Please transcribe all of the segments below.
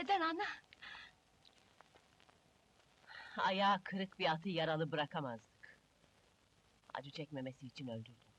Neden ana? Ayağı kırık bir atı yaralı bırakamazdık. Acı çekmemesi için öldürdüm.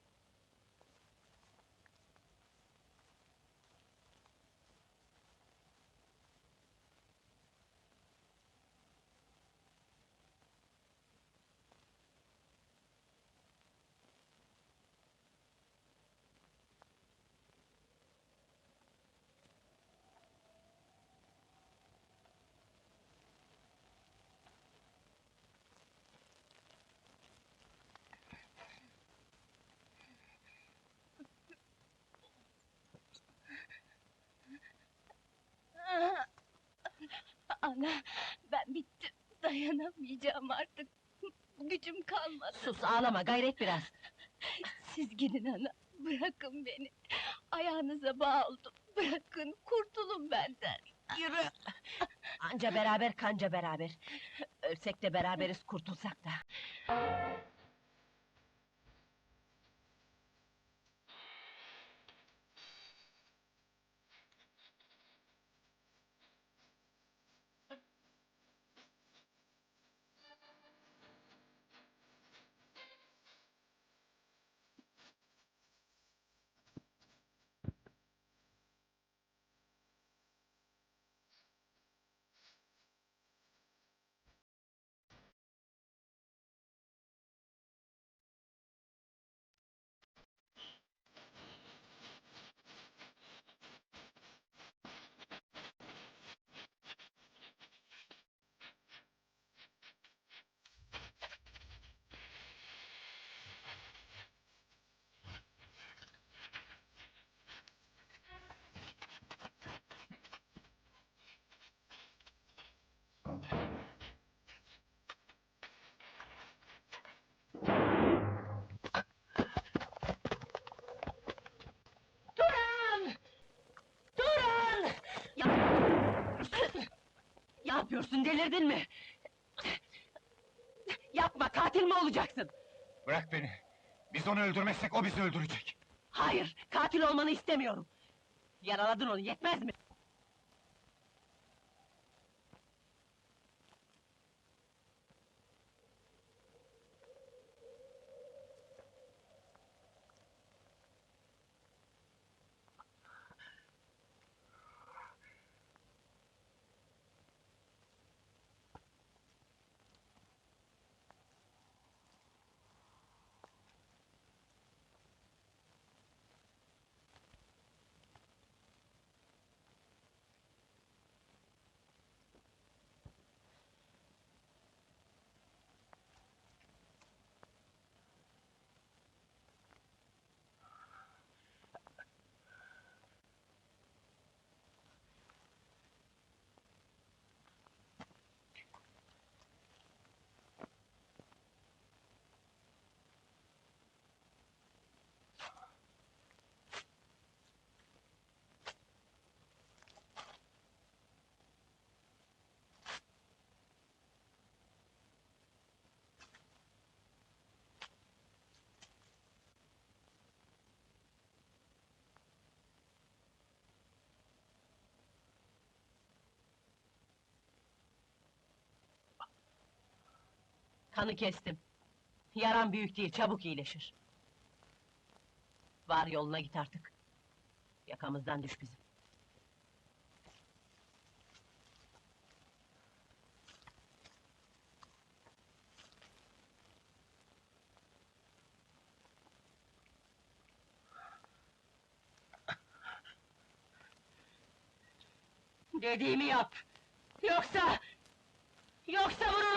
Ana, ben bittim. Dayanamayacağım artık. Gücüm kalmadı. Sus ağlama gayret biraz. Siz gidin ana. Bırakın beni. Ayağınıza bağladım. Bırakın, kurtulun benden. Yürü. Anca beraber kanca beraber. Ölsek de beraberiz kurtulsak da. Yapıyorsun delirdin mi? Yapma katil mi olacaksın? Bırak beni. Biz onu öldürmezsek o bizi öldürecek. Hayır katil olmanı istemiyorum. Yaraladın onu yetmez mi? Kanı kestim. Yaran büyük değil, çabuk iyileşir. Var yoluna git artık. Yakamızdan düş bizim. Dediğimi yap. Yoksa... Yoksa seni!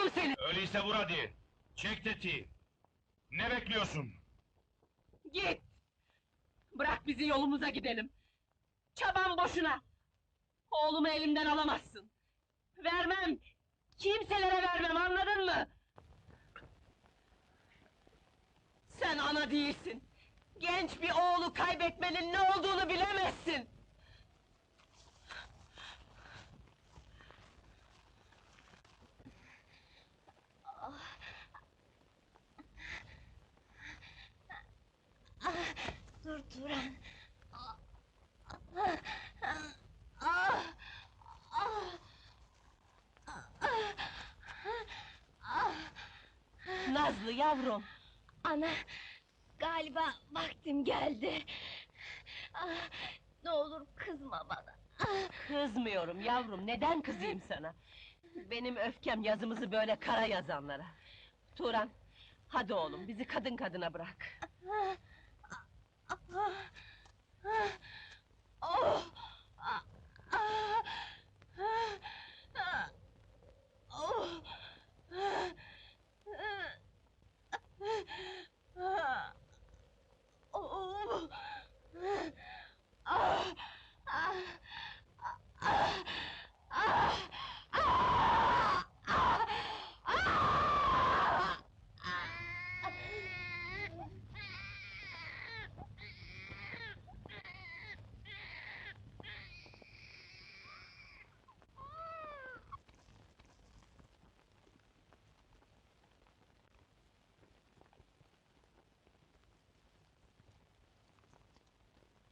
Öyleyse vur hadi. Çek tetiği. Ne bekliyorsun? Git! Bırak bizi yolumuza gidelim. Çaban boşuna! Oğlumu elimden alamazsın. Vermem! Kimselere vermem, anladın mı? Sen ana değilsin. Genç bir oğlu kaybetmenin ne olduğunu bilemezsin. Nazlı yavrum! Ana, galiba vaktim geldi. Ah, ne olur kızma bana. Ah. Kızmıyorum yavrum, neden kızayım sana? Benim öfkem yazımızı böyle kara yazanlara. Turan, hadi oğlum, bizi kadın kadına bırak. Oh! Ah. ah, ah, ah